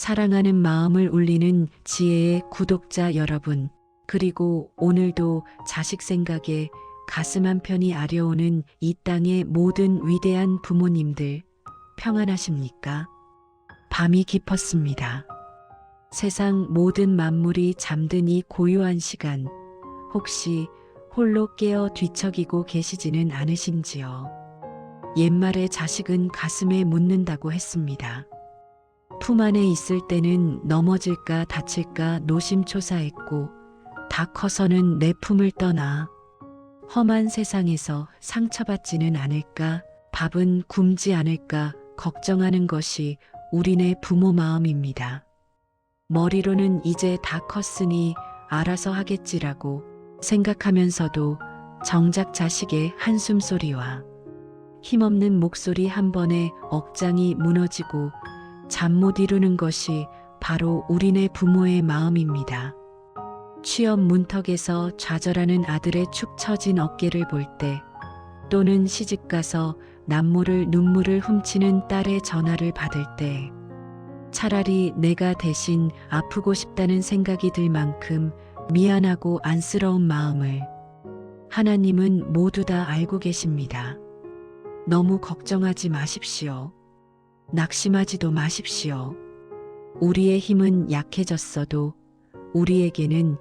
사랑하는 마음을 울리는 지혜의 구독자 여러분, 그리고 오늘도 자식 생각에 가슴 한편이 아려오는 이 땅의 모든 위대한 부모님들, 평안하십니까? 밤이 깊었습니다. 세상 모든 만물이 잠든 이 고요한 시간, 혹시 홀로 깨어 뒤척이고 계시지는 않으신지요? 옛말에 자식은 가슴에 묻는다고 했습니다. 품 안에 있을 때는 넘어질까 다칠까 노심초사했고, 다 커서는 내 품을 떠나 험한 세상에서 상처받지는 않을까, 밥은 굶지 않을까 걱정하는 것이 우리네 부모 마음입니다. 머리로는 이제 다 컸으니 알아서 하겠지라고 생각하면서도 정작 자식의 한숨 소리와 힘없는 목소리 한 번에 억장이 무너지고 잠 못 이루는 것이 바로 우리네 부모의 마음입니다. 취업 문턱에서 좌절하는 아들의 축 처진 어깨를 볼 때, 또는 시집 가서 남모를 눈물을 훔치는 딸의 전화를 받을 때, 차라리 내가 대신 아프고 싶다는 생각이 들 만큼 미안하고 안쓰러운 마음을 하나님은 모두 다 알고 계십니다. 너무 걱정하지 마십시오. 낙심하지도 마십시오. 우리의 힘은 약해졌어도 우리에게는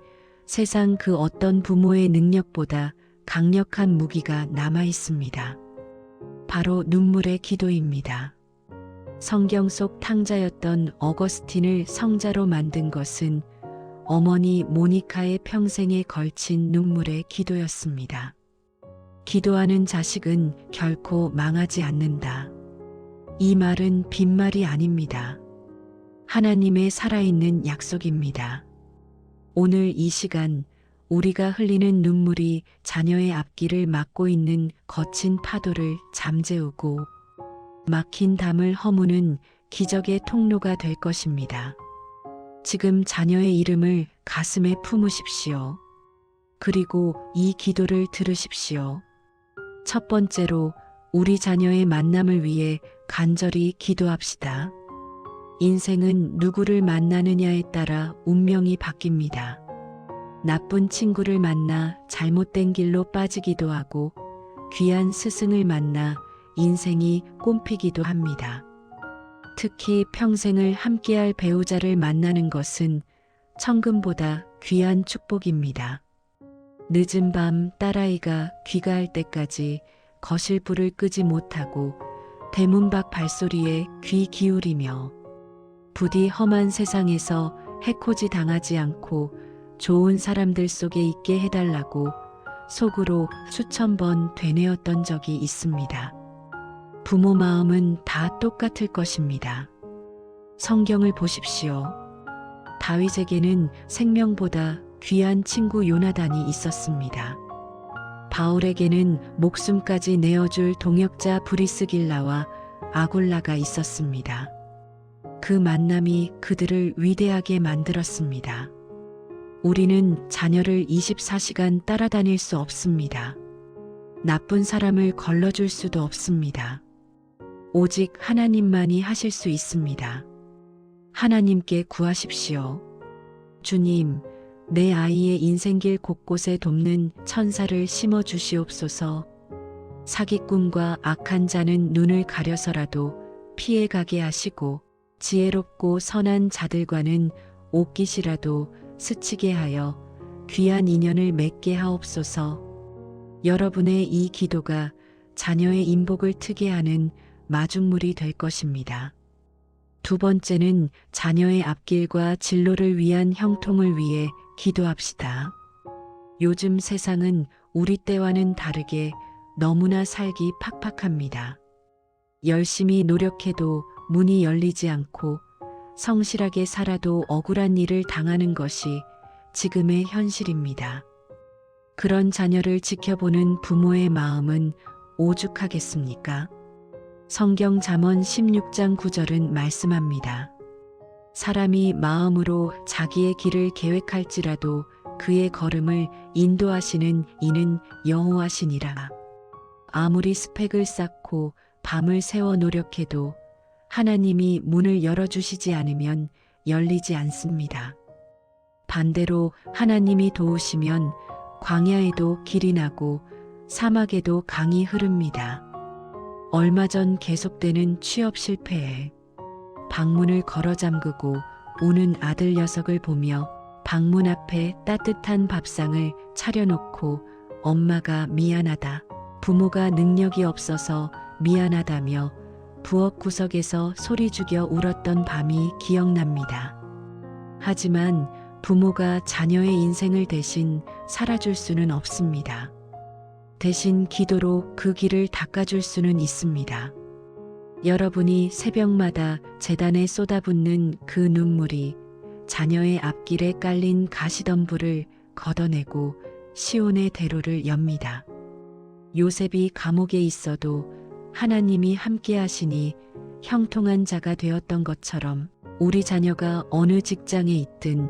세상 그 어떤 부모의 능력보다 강력한 무기가 남아 있습니다. 바로 눈물의 기도입니다. 성경 속 탕자였던 어거스틴을 성자로 만든 것은 어머니 모니카의 평생에 걸친 눈물의 기도였습니다. 기도하는 자식은 결코 망하지 않는다. 이 말은 빈말이 아닙니다. 하나님의 살아있는 약속입니다. 오늘 이 시간 우리가 흘리는 눈물이 자녀의 앞길을 막고 있는 거친 파도를 잠재우고 막힌 담을 허무는 기적의 통로가 될 것입니다. 지금 자녀의 이름을 가슴에 품으십시오. 그리고 이 기도를 들으십시오. 첫 번째로 우리 자녀의 만남을 위해 간절히 기도합시다. 인생은 누구를 만나느냐에 따라 운명이 바뀝니다. 나쁜 친구를 만나 잘못된 길로 빠지기도 하고 귀한 스승을 만나 인생이 꽃피기도 합니다. 특히 평생을 함께할 배우자를 만나는 것은 천금보다 귀한 축복입니다. 늦은 밤 딸아이가 귀가할 때까지 거실 불을 끄지 못하고 대문 밖 발소리에 귀 기울이며 부디 험한 세상에서 해코지 당하지 않고 좋은 사람들 속에 있게 해달라고 속으로 수천 번 되뇌었던 적이 있습니다. 부모 마음은 다 똑같을 것입니다. 성경을 보십시오. 다윗에게는 생명보다 귀한 친구 요나단이 있었습니다. 바울에게는 목숨까지 내어줄 동역자 브리스길라와 아굴라가 있었습니다. 그 만남이 그들을 위대하게 만들었습니다. 우리는 자녀를 24시간 따라다닐 수 없습니다. 나쁜 사람을 걸러줄 수도 없습니다. 오직 하나님만이 하실 수 있습니다. 하나님께 구하십시오. 주님, 내 아이의 인생길 곳곳에 돕는 천사를 심어 주시옵소서. 사기꾼과 악한 자는 눈을 가려서라도 피해 가게 하시고 지혜롭고 선한 자들과는 옷깃이라도 스치게 하여 귀한 인연을 맺게 하옵소서. 여러분의 이 기도가 자녀의 인복을 트게 하는 마중물이 될 것입니다. 두 번째는 자녀의 앞길과 진로를 위한 형통을 위해 기도합시다. 요즘 세상은 우리 때와는 다르게 너무나 살기 팍팍합니다. 열심히 노력해도 문이 열리지 않고 성실하게 살아도 억울한 일을 당하는 것이 지금의 현실입니다. 그런 자녀를 지켜보는 부모의 마음은 오죽하겠습니까? 성경 잠언 16장 9절은 말씀합니다. 사람이 마음으로 자기의 길을 계획할지라도 그의 걸음을 인도하시는 이는 여호와시니라. 아무리 스펙을 쌓고 밤을 새워 노력해도 하나님이 문을 열어주시지 않으면 열리지 않습니다. 반대로 하나님이 도우시면 광야에도 길이 나고 사막에도 강이 흐릅니다. 얼마 전 계속되는 취업 실패에 방문을 걸어 잠그고 우는 아들 녀석을 보며 방문 앞에 따뜻한 밥상을 차려놓고 엄마가 미안하다. 부모가 능력이 없어서 미안하다며 부엌 구석에서 소리 죽여 울었던 밤이 기억납니다. 하지만 부모가 자녀의 인생을 대신 살아줄 수는 없습니다. 대신 기도로 그 길을 닦아줄 수는 있습니다. 여러분이 새벽마다 재단에 쏟아붓는 그 눈물이 자녀의 앞길에 깔린 가시덤불을 걷어내고 시온의 대로를 엽니다. 요셉이 감옥에 있어도 하나님이 함께 하시니 형통한 자가 되었던 것처럼 우리 자녀가 어느 직장에 있든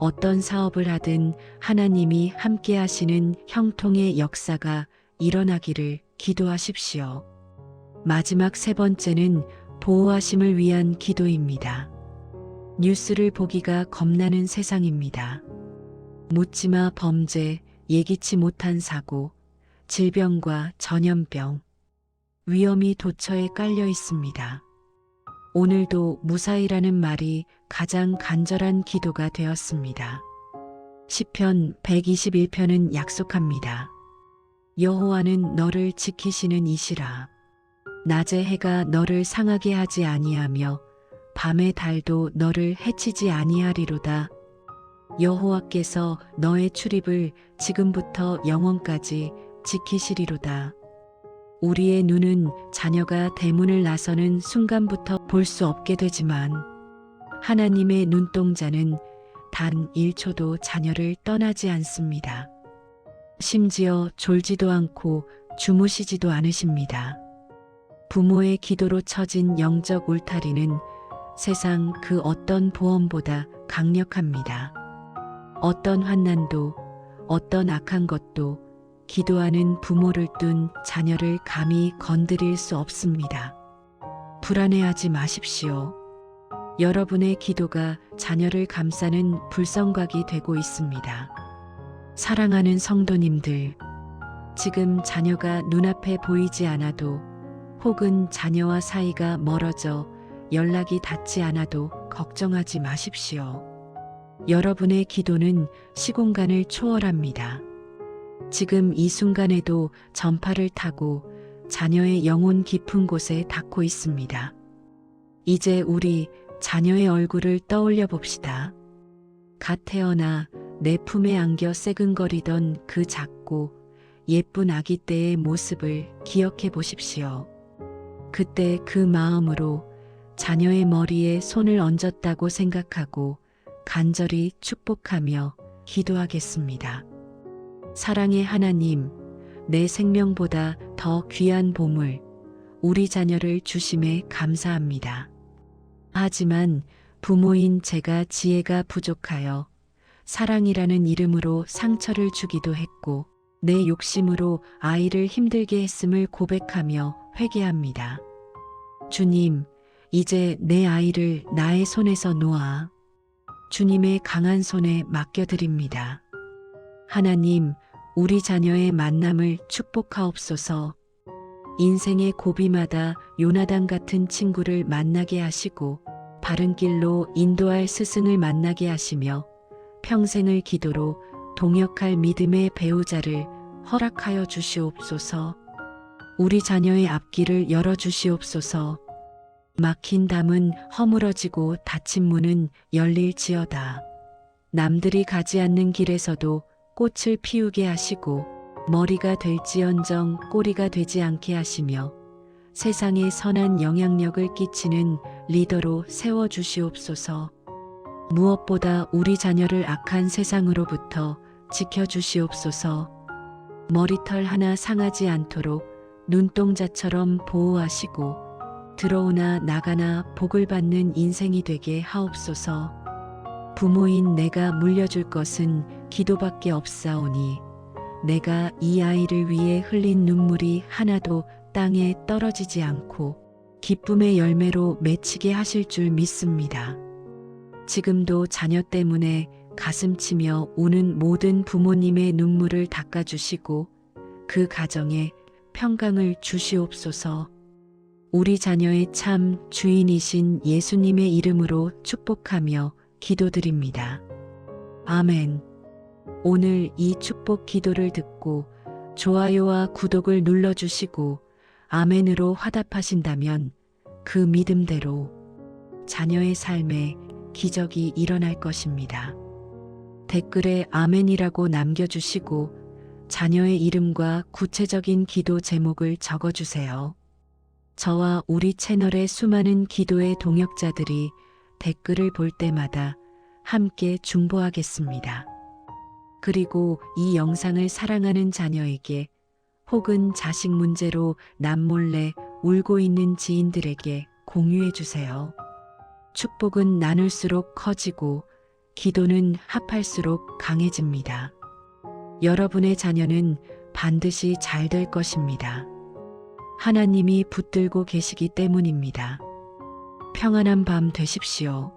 어떤 사업을 하든 하나님이 함께 하시는 형통의 역사가 일어나기를 기도하십시오. 마지막 세 번째는 보호하심을 위한 기도입니다. 뉴스를 보기가 겁나는 세상입니다. 묻지마 범죄, 예기치 못한 사고, 질병과 전염병, 위험이 도처에 깔려 있습니다. 오늘도 무사히라는 말이 가장 간절한 기도가 되었습니다. 시편 121편은 약속합니다. 여호와는 너를 지키시는 이시라. 낮의 해가 너를 상하게 하지 아니하며 밤의 달도 너를 해치지 아니하리로다. 여호와께서 너의 출입을 지금부터 영원까지 지키시리로다. 우리의 눈은 자녀가 대문을 나서는 순간부터 볼 수 없게 되지만 하나님의 눈동자는 단 1초도 자녀를 떠나지 않습니다. 심지어 졸지도 않고 주무시지도 않으십니다. 부모의 기도로 쳐진 영적 울타리는 세상 그 어떤 보험보다 강력합니다. 어떤 환난도 어떤 악한 것도 기도하는 부모를 둔 자녀를 감히 건드릴 수 없습니다. 불안해하지 마십시오. 여러분의 기도가 자녀를 감싸는 불성각이 되고 있습니다. 사랑하는 성도님들, 지금 자녀가 눈앞에 보이지 않아도 혹은 자녀와 사이가 멀어져 연락이 닿지 않아도 걱정하지 마십시오. 여러분의 기도는 시공간을 초월합니다. 지금 이 순간에도 전파를 타고 자녀의 영혼 깊은 곳에 닿고 있습니다. 이제 우리 자녀의 얼굴을 떠올려 봅시다. 갓 태어나 내 품에 안겨 새근거리던 그 작고 예쁜 아기 때의 모습을 기억해 보십시오. 그때 그 마음으로 자녀의 머리에 손을 얹었다고 생각하고 간절히 축복하며 기도하겠습니다. 사랑의 하나님, 내 생명보다 더 귀한 보물, 우리 자녀를 주심에 감사합니다. 하지만 부모인 제가 지혜가 부족하여 사랑이라는 이름으로 상처를 주기도 했고 내 욕심으로 아이를 힘들게 했음을 고백하며 회개합니다. 주님, 이제 내 아이를 나의 손에서 놓아 주님의 강한 손에 맡겨드립니다. 하나님, 우리 자녀의 만남을 축복하옵소서. 인생의 고비마다 요나단 같은 친구를 만나게 하시고 바른 길로 인도할 스승을 만나게 하시며 평생을 기도로 동역할 믿음의 배우자를 허락하여 주시옵소서. 우리 자녀의 앞길을 열어 주시옵소서. 막힌 담은 허물어지고 닫힌 문은 열릴지어다. 남들이 가지 않는 길에서도 꽃을 피우게 하시고 머리가 될지언정 꼬리가 되지 않게 하시며 세상에 선한 영향력을 끼치는 리더로 세워 주시옵소서. 무엇보다 우리 자녀를 악한 세상으로부터 지켜 주시옵소서. 머리털 하나 상하지 않도록 눈동자처럼 보호하시고 들어오나 나가나 복을 받는 인생이 되게 하옵소서. 부모인 내가 물려줄 것은 기도밖에 없사오니 내가 이 아이를 위해 흘린 눈물이 하나도 땅에 떨어지지 않고 기쁨의 열매로 맺히게 하실 줄 믿습니다. 지금도 자녀 때문에 가슴 치며 우는 모든 부모님의 눈물을 닦아주시고 그 가정에 평강을 주시옵소서. 우리 자녀의 참 주인이신 예수님의 이름으로 축복하며 기도드립니다. 아멘. 오늘 이 축복 기도를 듣고 좋아요와 구독을 눌러주시고 아멘으로 화답하신다면 그 믿음대로 자녀의 삶에 기적이 일어날 것입니다. 댓글에 아멘이라고 남겨주시고 자녀의 이름과 구체적인 기도 제목을 적어주세요. 저와 우리 채널의 수많은 기도의 동역자들이 댓글을 볼 때마다 함께 중보하겠습니다. 그리고 이 영상을 사랑하는 자녀에게 혹은 자식 문제로 남몰래 울고 있는 지인들에게 공유해 주세요. 축복은 나눌수록 커지고 기도는 합할수록 강해집니다. 여러분의 자녀는 반드시 잘 될 것입니다. 하나님이 붙들고 계시기 때문입니다. 평안한 밤 되십시오.